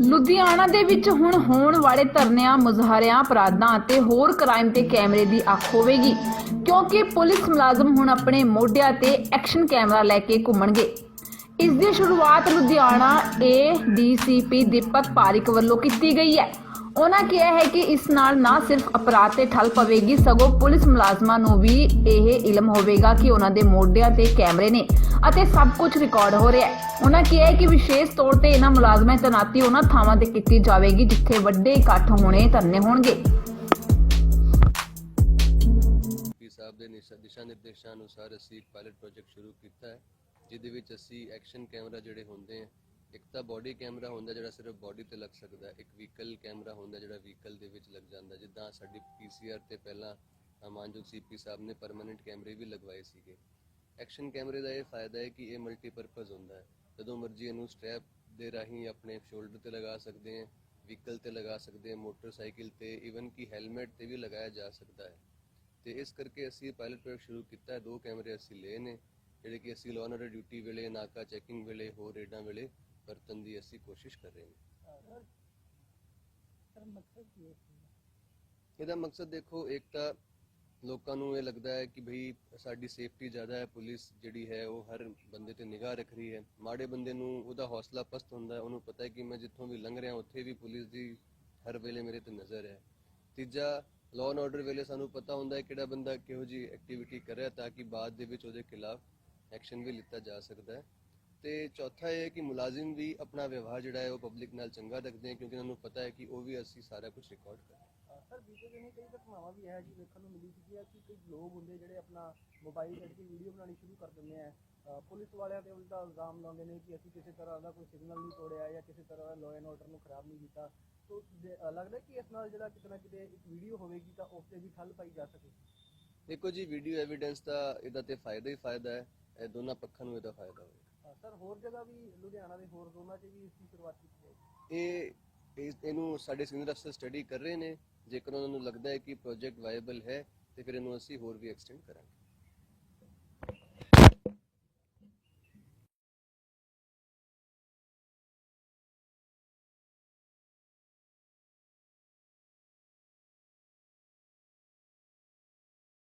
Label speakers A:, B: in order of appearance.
A: ਲੁਧਿਆਣਾ ਦੇ ਵਿੱਚ ਹੁਣ ਹੋਣ ਵਾਲੇ ਧਰਨਿਆਂ, ਮੁਜ਼ਾਹਰਿਆਂ, ਅਪਰਾਧਾਂ ਅਤੇ ਹੋਰ ਕ੍ਰਾਈਮ ਤੇ ਕੈਮਰੇ ਦੀ ਅੱਖ ਹੋਵੇਗੀ। ਕਿਉਂਕਿ ਪੁਲਿਸ ਮੁਲਾਜ਼ਮ ਹੁਣ ਆਪਣੇ ਮੋਢਿਆਂ ਤੇ ਐਕਸ਼ਨ ਕੈਮਰਾ ਲੈ ਕੇ ਘੁੰਮਣਗੇ। ਇਸ ਦੀ ਸ਼ੁਰੂਆਤ ਲੁਧਿਆਣਾ ਏਡੀਸੀਪੀ ਦੀਪਕ ਪਾਰਿਕ ਵੱਲੋਂ ਕੀਤੀ ਗਈ ਹੈ। ਉਹਨਾਂ ਕਿਹਾ ਹੈ ਕਿ ਇਸ ਨਾਲ ਨਾ ਸਿਰਫ ਅਪਰਾਧ ਤੇ ਠੱਲ ਪਵੇਗੀ, ਸਗੋਂ ਪੁਲਿਸ ਮੁਲਾਜ਼ਮਾਂ ਨੂੰ ਵੀ ਇਹ ਇਲਮ ਹੋਵੇਗਾ ਕਿ ਉਹਨਾਂ ਦੇ ਮੋਢਿਆਂ ਤੇ ਕੈਮਰੇ ਨੇ ਅਤੇ ਸਭ ਕੁਝ ਰਿਕਾਰਡ ਹੋ ਰਿਹਾ ਹੈ। ਉਹਨਾਂ ਕਿਹਾ ਹੈ ਕਿ ਵਿਸ਼ੇਸ਼ ਤੌਰ ਤੇ ਇਹਨਾਂ ਮੁਲਾਜ਼ਮਾਂ ਦੀ ਤੈਨਾਤੀ ਉਹਨਾਂ ਥਾਵਾਂ ਤੇ ਕੀਤੀ ਜਾਵੇਗੀ, ਜਿੱਥੇ ਵੱਡੇ ਇਕੱਠ ਹੋਣੇ ਧਰਨੇ ਹੋਣਗੇ।
B: ਸਾਹਿਬ ਦੇ ਦਿਸ਼ਾ ਨਿਰਦੇਸ਼ਾਂ ਅਨੁਸਾਰ ਅਸੀਂ ਪਾਇਲਟ ਪ੍ਰੋਜੈਕਟ ਸ਼ੁਰੂ ਕੀਤਾ ਹੈ। ਜਿਹਦੇ ਵਿੱਚ ਅਸੀਂ ਐਕਸ਼ਨ ਕੈਮਰਾ ਜਿਹੜੇ ਹੁੰਦੇ ਆ ਇੱਕ ਤਾਂ ਬਾਡੀ ਕੈਮਰਾ ਹੁੰਦਾ ਜਿਹੜਾ ਸਿਰਫ ਬਾਡੀ ਤੇ ਲੱਗ ਸਕਦਾ ਇੱਕ ਵਹੀਕਲ ਕੈਮਰਾ ਹੁੰਦਾ ਜਿਹੜਾ ਵਹੀਕਲ ਦੇ ਵਿੱਚ ਲੱਗ ਜਾਂਦਾ। ਜਿੱਦਾਂ ਸਾਡੀ ਪੀਸੀਆਰ ਤੇ ਪਹਿਲਾਂ ਅ, ਮਾਨਯੋਗ ਸੀਪੀ ਸਾਹਿਬ ਨੇ ਪਰਮਨੈਂਟ ਕੈਮਰੇ ਵੀ ਲਗਵਾਏ ਸੀਗੇ। ਐਕਸ਼ਨ ਕੈਮਰੇ ਦਾ ਇਹ ਫਾਇਦਾ ਹੈ ਕਿ ਇਹ ਮਲਟੀਪਰਪਸ ਹੁੰਦਾ ਹੈ। ਜਦੋਂ ਮਰਜ਼ੀ ਇਹਨੂੰ ਸਟ੍ਰੈਪ ਦੇ ਰਾਹੀਂ ਆਪਣੇ ਸ਼ੋਲਡਰ ਤੇ ਲਗਾ ਸਕਦੇ ਹਾਂ ਵਹੀਕਲ ਤੇ ਲਗਾ ਸਕਦੇ ਹਾਂ ਮੋਟਰਸਾਈਕਲ ਤੇ ਇਵਨ ਕਿ ਹੈਲਮਟ ਤੇ ਵੀ ਲਗਾਇਆ ਜਾ ਸਕਦਾ ਹੈ। ਤੇ ਇਸ ਕਰਕੇ ਅਸੀਂ ਪਾਇਲਟ ਪ੍ਰੋਜੈਕਟ ਸ਼ੁਰੂ ਕੀਤਾ ਦੋ ਕੈਮਰੇ ਅਸੀਂ ਲਏ ਨੇ। ਜਿਹੜੇ ਕਿ ਅਸੀਂ ਲਾਅ ਐਂਡ ਡਿਊਟੀ ਵੇਲੇ ਨਾਕਾ ਚੈਕਿੰਗ ਵੇਲੇ ਹੋਰ ਰੇਡਾਂ ਵੇਲੇ ਵਰਤਣ ਦੀ ਅਸੀਂ ਕੋਸ਼ਿਸ਼ ਕਰ ਰਹੇ ਹਾਂ। ਇਹਦਾ ਮਕਸਦ ਦੇਖੋ ਇੱਕ ਤਾਂ ਲੋਕਾਂ ਨੂੰ ਇਹ ਲੱਗਦਾ ਹੈ ਕਿ ਭਈ ਸਾਡੀ ਸੇਫਟੀ ਜ਼ਿਆਦਾ ਹੈ ਪੁਲਿਸ ਜਿਹੜੀ ਹੈ ਉਹ ਹਰ ਬੰਦੇ ਤੇ ਨਿਗਾਹ ਰੱਖ ਰਹੀ ਹੈ। ਮਾੜੇ ਬੰਦੇ ਨੂੰ ਉਹਦਾ ਹੌਸਲਾ ਪਸਤ ਹੁੰਦਾ ਹੈ ਉਹਨੂੰ ਪਤਾ ਹੈ ਕਿ ਮੈਂ ਜਿੱਥੋਂ ਵੀ ਲੰਘ ਰਿਹਾ ਉੱਥੇ ਵੀ ਪੁਲਿਸ ਦੀ ਹਰ ਵੇਲੇ ਮੇਰੇ ਤੇ ਨਜ਼ਰ ਹੈ। ਤੀਜਾ ਲਾਅ ਐਂਡ ਆਰਡਰ ਵੇਲੇ ਸਾਨੂੰ ਪਤਾ ਹੁੰਦਾ ਹੈ ਕਿਹੜਾ ਬੰਦਾ ਕਿਹੋ ਜੀ ਐਕਟੀਵਿਟੀ ਕਰ ਰਿਹਾ ਤਾਂ ਕਿ ਬਾਅਦ ਦੇ ਵਿੱਚ ਉਹਦੇ ਖਿਲਾਫ ਐਕਸ਼ਨ ਵੀ ਲਿੱਤਾ ਜਾ ਸਕਦਾ ਹੈ। ਤੇ ਚੌਥਾ ਇਹ ਹੈ ਕਿ ਮੁਲਾਜ਼ਮ ਵੀ ਆਪਣਾ ਵਿਵਹਾਰ ਜਿਹੜਾ ਹੈ ਉਹ ਪਬਲਿਕ ਨਾਲ ਚੰਗਾ ਰੱਖਦੇ ਹੈ ਕਿਉਂਕਿ ਉਹਨਾਂ ਨੂੰ ਪਤਾ ਹੈ ਕਿ ਉਹ ਵੀ ਅਸੀਂ ਸਾਰਾ ਕੁਝ ਰਿਕਾਰਡ ਕਰ ਰਹੇ ਹਾਂ
C: ਸਰ ਬੀਤੇ ਦਿਨੀ ਕਈ ਘਟਨਾਵਾਂ ਵੀ ਹੈ ਜੀ ਵੇਖਣ ਨੂੰ ਮਿਲੀ ਸੀ ਕਿ ਕਈ ਲੋਕ ਹੁੰਦੇ ਜਿਹੜੇ ਆਪਣਾ ਮੋਬਾਈਲ ਕੱਢ ਕੇ ਵੀਡੀਓ ਬਣਾਉਣੀ ਸ਼ੁਰੂ ਕਰ ਦਿੰਦੇ ਆ ਪੁਲਿਸ ਵਾਲਿਆਂ ਤੇ ਉਲਟਾ ਇਲਜ਼ਾਮ ਲਾਉਂਦੇ ਨੇ ਕਿ ਅਸੀਂ ਕਿਸੇ ਤਰ੍ਹਾਂ ਦਾ ਕੋਈ ਸਿਗਨਲ ਨਹੀਂ ਤੋੜਿਆ ਜਾਂ ਕਿਸੇ ਤਰ੍ਹਾਂ ਦਾ ਲਾਅ ਐਂਡ ਆਰਡਰ ਨੂੰ ਖਰਾਬ ਨਹੀਂ ਕੀਤਾ। ਤੋ ਲੱਗਦਾ ਕਿ ਇਸ ਨਾਲ ਜਿਹੜਾ ਕਿਤੇ ਨਾ ਕਿਤੇ ਇੱਕ ਵੀਡੀਓ ਹੋਵੇਗੀ ਤਾਂ ਉਸ ਤੇ ਵੀ ਠੱਲ ਪਾਈ ਜਾ ਸਕੇ।
B: ਦੇਖੋ ਜੀ ਵੀਡੀਓ ਐਵੀਡੈਂਸ ਦਾ ਇਹਦਾ ਤੇ ਫਾਇਦਾ ਹੀ ਫਾਇਦਾ ਹੈ। ਇਹ ਦੋਨਾਂ ਪੱਖਾਂ ਨੂੰ ਇਹਦਾ ਫਾਇਦਾ ਹੋਵੇਗਾ
C: ਅ, ਸਰ ਹੋਰ ਜਗ੍ਹਾ ਵੀ ਲੁਧਿਆਣਾ ਦੇ ਹੋਰ ਜ਼ੋਨਾਂ 'ਚ ਵੀ ਇਸ ਦੀ ਸ਼ੁਰੂਆਤ ਕੀਤੀ ਜਾਏਗੀ
B: ਇਹ ਇਸ- ਇਹਨੂੰ ਸਾਡੇ ਸੀਨੀਅਰ ਅਫਸਰ ਸਟੱਡੀ ਕਰ ਰਹੇ ਨੇ। ਜੇਕਰ ਉਹਨਾਂ ਨੂੰ ਲੱਗਦਾ ਹੈ ਕਿ ਪ੍ਰੋਜੈਕਟ ਵਾਇਬਲ ਹੈ ਤੇ ਫਿਰ ਇਹਨੂੰ ਅਸੀਂ ਹੋਰ ਵੀ ਐਕਸਟੈਂਡ ਕਰਾਂਗੇ।